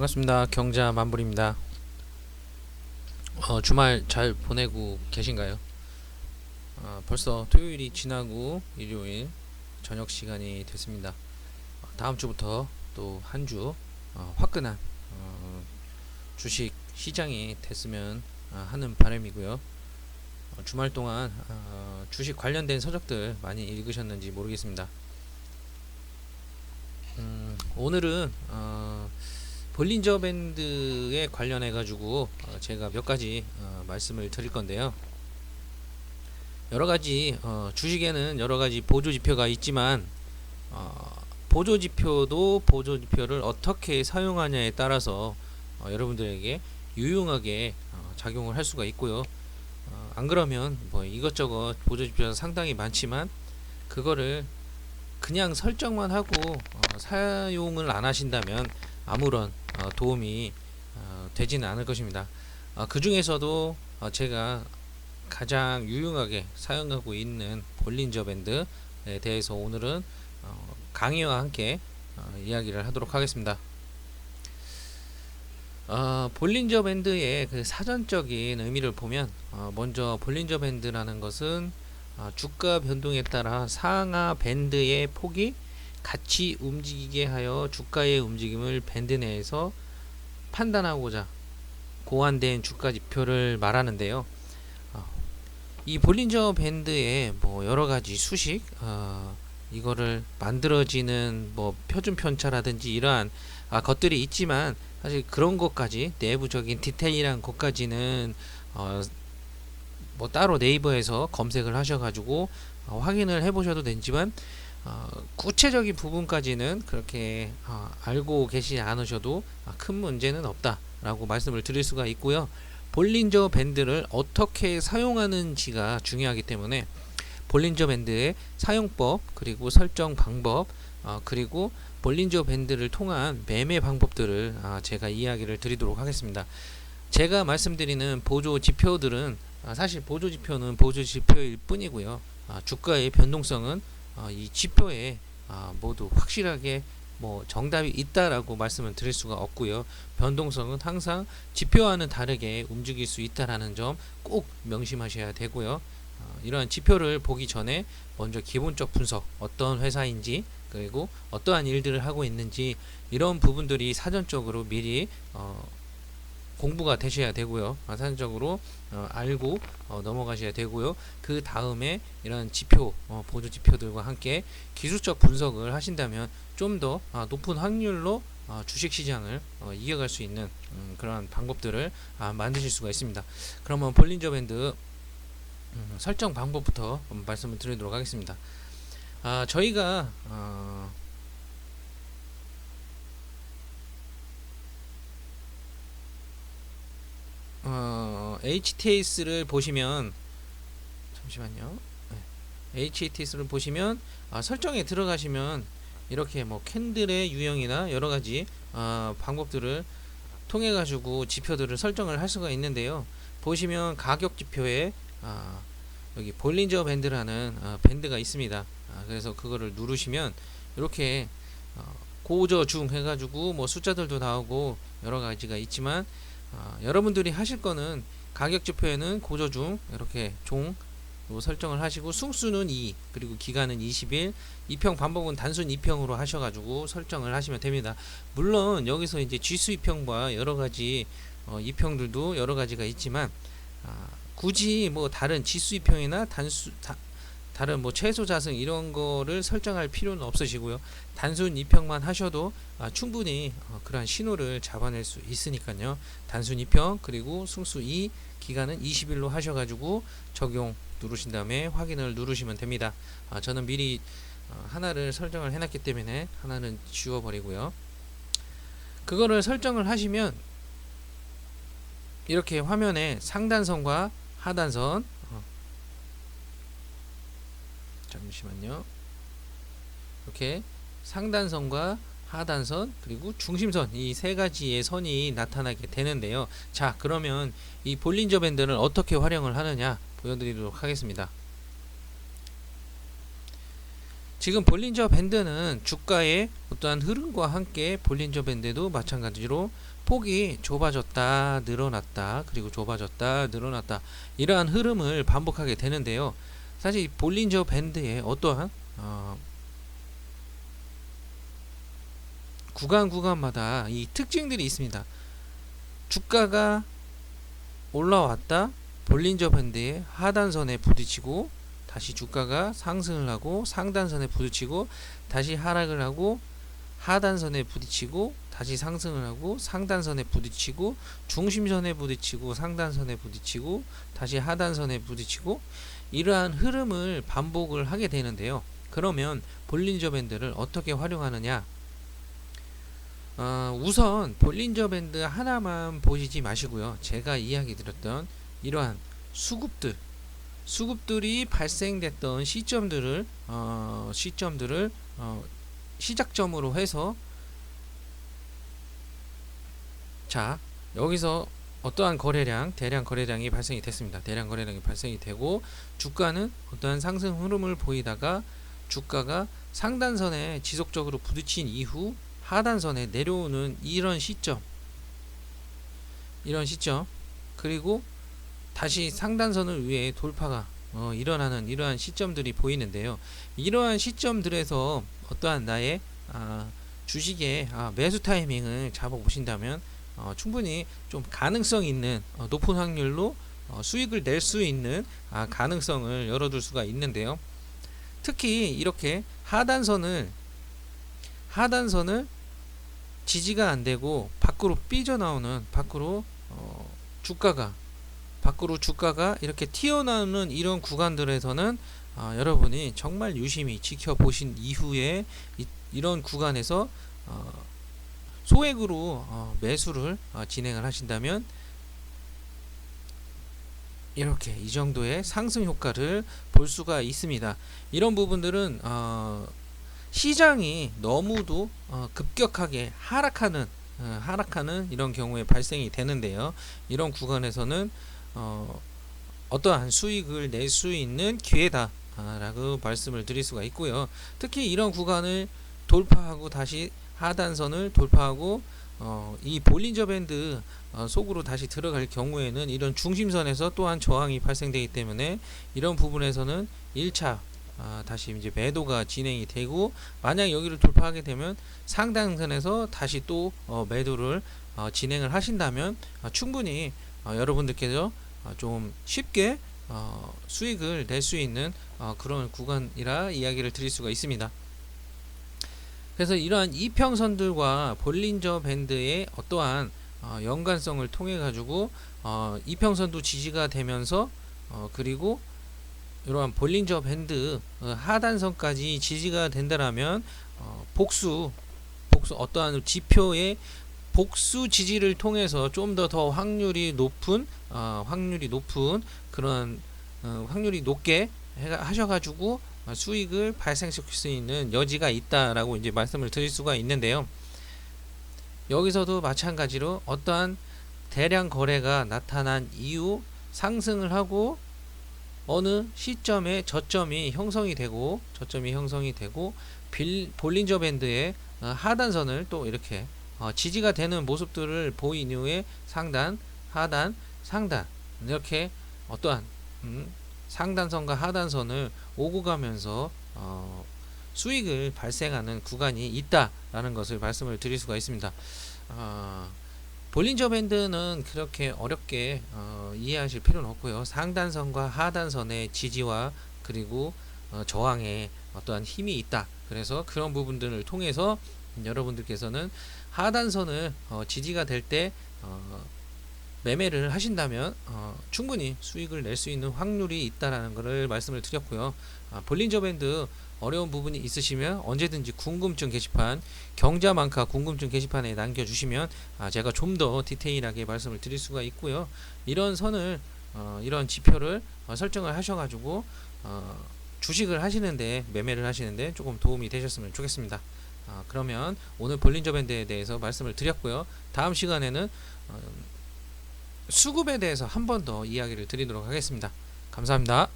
반갑습니다. 경자 만불입니다. 어, 주말 잘 보내고 계신가요? 어, 벌써 토요일이 지나고 일요일 저녁 시간이 됐습니다. 어, 다음 주부터 또 한주 어, 화끈한 어, 주식 시장이 됐으면 어, 하는 바람이고요. 어, 주말 동안 어, 주식 관련된 서적들 많이 읽으셨는지 모르겠습니다. 음, 오늘은 어, 볼린저 밴드에 관련해 가지고 어, 제가 몇 가지 어, 말씀을 드릴 건데요. 여러 가지 어, 주식에는 여러 가지 보조 지표가 있지만 어, 보조 지표도 보조 지표를 어떻게 사용하냐에 따라서 어, 여러분들에게 유용하게 어, 작용을 할 수가 있고요. 어, 안 그러면 뭐 이것저것 보조 지표가 상당히 많지만 그거를 그냥 설정만 하고 어, 사용을 안 하신다면 아무런 어, 도움이 어, 되지는 않을 것입니다. 어, 그 중에서도 어, 제가 가장 유용하게 사용하고 있는 볼린저 밴드에 대해서 오늘은 어, 강의와 함께 어, 이야기를 하도록 하겠습니다. 어, 볼린저 밴드의 그 사전적인 의미를 보면 어, 먼저 볼린저 밴드라는 것은 어, 주가 변동에 따라 상하 밴드의 폭이 같이 움직이게 하여 주가의 움직임을 밴드 내에서 판단하고자 고안된 주가 지표를 말하는데요. 어, 이 볼린저 밴드에 뭐 여러 가지 수식, 어, 이거를 만들어지는 뭐 표준 편차라든지 이러한 아, 것들이 있지만 사실 그런 것까지 내부적인 디테일한 것까지는 어, 뭐 따로 네이버에서 검색을 하셔가지고 어, 확인을 해보셔도 되지만 어, 구체적인 부분까지는 그렇게 어, 알고 계시지 않으셔도 아, 큰 문제는 없다라고 말씀을 드릴 수가 있고요. 볼린저 밴드를 어떻게 사용하는지가 중요하기 때문에 볼린저 밴드의 사용법 그리고 설정 방법 어, 그리고 볼린저 밴드를 통한 매매 방법들을 아, 제가 이야기를 드리도록 하겠습니다. 제가 말씀드리는 보조 지표들은 아, 사실 보조 지표는 보조 지표일 뿐이고요. 아, 주가의 변동성은 어, 이 지표에 아, 모두 확실하게 뭐 정답이 있다라고 말씀을 드릴 수가 없고요. 변동성은 항상 지표와는 다르게 움직일 수 있다라는 점 꼭 명심하셔야 되고요. 어, 이러한 지표를 보기 전에 먼저 기본적 분석, 어떤 회사인지 그리고 어떠한 일들을 하고 있는지 이런 부분들이 사전적으로 미리 어, 공부가 되셔야 되고요. 아, 사전적으로 어, 알고 어, 넘어가셔야 되고요. 그 다음에 이런 지표, 어, 보조 지표들과 함께 기술적 분석을 하신다면 좀더 아, 높은 확률로 어, 주식 시장을 어, 이어갈 수 있는 음, 그런 방법들을 아, 만드실 수가 있습니다. 그러면 볼린저 밴드 음, 설정 방법부터 말씀을 드리도록 하겠습니다. 아, 저희가 어, 어, HTS를 보시면 잠시만요. 네. HTS를 보시면 아, 설정에 들어가시면 이렇게 뭐 캔들의 유형이나 여러 가지 아, 방법들을 통해 가지고 지표들을 설정을 할 수가 있는데요. 보시면 가격 지표에 아, 여기 볼린저 밴드라는 아, 밴드가 있습니다. 아, 그래서 그거를 누르시면 이렇게 어, 고저 중 해가지고 뭐 숫자들도 나오고 여러 가지가 있지만 아, 여러분들이 하실 거는 가격 지표에는 고저 중 이렇게 종 설정을 하시고 승수는 2 그리고 기간은 20일 이평 반복은 단순 2평으로 하셔가지고 설정을 하시면 됩니다. 물론 여기서 이제 지수 이평과 여러 가지 어, 이평들도 여러 가지가 있지만 아, 굳이 뭐 다른 지수 이평이나 단수 다, 다른 뭐 최소 자승 이런 거를 설정할 필요는 없으시고요. 단순 이평만 하셔도 아, 충분히 어, 그러한 신호를 잡아낼 수 있으니까요. 단순 이평 그리고 승수 2 기간은 20일로 하셔가지고 적용 누르신 다음에 확인을 누르시면 됩니다. 아, 저는 미리 어, 하나를 설정을 해놨기 때문에 하나는 지워버리고요. 그거를 설정을 하시면 이렇게 화면에 상단선과 하단선 어, 잠시만요. 이렇게 상단선과 하단선 그리고 중심선 이 세 가지의 선이 나타나게 되는데요. 자 그러면 이 볼린저 밴드를 어떻게 활용을 하느냐 보여드리도록 하겠습니다. 지금 볼린저 밴드는 주가의 어떠한 흐름과 함께 볼린저 밴드도 마찬가지로 폭이 좁아졌다 늘어났다 그리고 좁아졌다 늘어났다 이러한 흐름을 반복하게 되는데요 사실 이 볼린저 밴드에 어떠한 어, 구간 구간마다 이 특징들이 있습니다. 주가가 올라왔다. 볼린저 밴드의 하단선에 부딪히고 다시 주가가 상승을 하고 상단선에 부딪히고 다시 하락을 하고 하단선에 부딪히고 다시 상승을 하고 상단선에 부딪히고 중심선에 부딪히고 상단선에 부딪히고 다시 하단선에 부딪히고 이러한 흐름을 반복을 하게 되는데요. 그러면 볼린저 밴드를 어떻게 활용하느냐? 어, 우선 볼린저 밴드 하나만 보시지 마시고요. 제가 이야기 드렸던 이러한 수급들 수급들이 발생됐던 시점들을 어, 시점들을 어, 시작점으로 해서 자 여기서 어떠한 거래량 대량 거래량이 발생이 됐습니다. 대량 거래량이 발생이 되고 주가는 어떠한 상승 흐름을 보이다가 주가가 상단선에 지속적으로 부딪힌 이후 하단선에 내려오는 이런 시점 이런 시점 그리고 다시 상단선을 위해 돌파가 어, 일어나는 이러한 시점들이 보이는데요. 이러한 시점들에서 어떠한 나의 아, 주식의 아, 매수 타이밍을 잡아 보신다면 어, 충분히 좀 가능성 있는 어, 높은 확률로 어, 수익을 낼 수 있는 아, 가능성을 열어둘 수가 있는데요. 특히 이렇게 하단선을 하단선을 지지가 안 되고 밖으로 삐져 나오는 밖으로 어, 주가가 밖으로 주가가 이렇게 튀어나오는 이런 구간들에서는 어, 여러분이 정말 유심히 지켜보신 이후에 이, 런 구간에서 어, 소액으로 어, 매수를 어, 진행을 하신다면 이렇게 이 정도의 상승 효과를 볼 수가 있습니다. 이런 부분들은 어, 시장이 너무도 어, 급격하게 하락하는 어, 하락하는 이런 경우에 발생이 되는데요. 이런 구간에서는 어, 어떠한 수익을 낼 수 있는 기회다 라고 말씀을 드릴 수가 있고요. 특히 이런 구간을 돌파하고 다시 하단선을 돌파하고 어, 이 볼린저 밴드 어, 속으로 다시 들어갈 경우에는 이런 중심선에서 또한 저항이 발생되기 때문에 이런 부분에서는 1차 아, 다시 이제 매도가 진행이 되고 만약 여기를 돌파하게 되면 상단선에서 다시 또 어, 매도를 어, 진행을 하신다면 어, 충분히 어, 여러분들께서 어, 좀 쉽게 어, 수익을 낼 수 있는 어, 그런 구간이라 이야기를 드릴 수가 있습니다. 그래서 이러한 이평선들과 볼린저 밴드의 어떠한 어, 연관성을 통해 가지고 어, 이평선도 지지가 되면서 어, 그리고 이러한 볼린저 밴드 어, 하단선까지 지지가 된다라면 어, 복수 복수 어떠한 지표의 복수 지지를 통해서 좀 더 더 확률이 높은 어, 확률이 높은 그런 어, 확률이 높게 해, 하셔가지고 어, 수익을 발생시킬 수 있는 여지가 있다라고 이제 말씀을 드릴 수가 있는데요. 여기서도 마찬가지로 어떠한 대량 거래가 나타난 이후 상승을 하고 어느 시점에 저점이 형성이 되고 저점이 형성이 되고 빌, 볼린저 밴드의 어, 하단선을 또 이렇게 어, 지지가 되는 모습들을 보인 이후에 상단, 하단, 상단 이렇게 어떠한 음, 상단선과 하단선을 오고 가면서 어, 수익을 발생하는 구간이 있다라는 것을 말씀을 드릴 수가 있습니다. 어, 볼린저 밴드는 그렇게 어렵게 어, 이해하실 필요는 없고요. 상단선과 하단선의 지지와 그리고 어, 저항에 어떠한 힘이 있다. 그래서 그런 부분들을 통해서 여러분들께서는 하단선을 어, 지지가 될때 어, 매매를 하신다면 어, 충분히 수익을 낼 수 있는 확률이 있다라는 것을 말씀을 드렸고요. 아, 볼린저 밴드 어려운 부분이 있으시면 언제든지 궁금증 게시판 경자만카 궁금증 게시판에 남겨주시면 아, 제가 좀 더 디테일하게 말씀을 드릴 수가 있고요. 이런 선을 어, 이런 지표를 어, 설정을 하셔가지고 어, 주식을 하시는데 매매를 하시는데 조금 도움이 되셨으면 좋겠습니다. 아, 그러면 오늘 볼린저 밴드에 대해서 말씀을 드렸고요. 다음 시간에는 어, 수급에 대해서 한 번 더 이야기를 드리도록 하겠습니다. 감사합니다.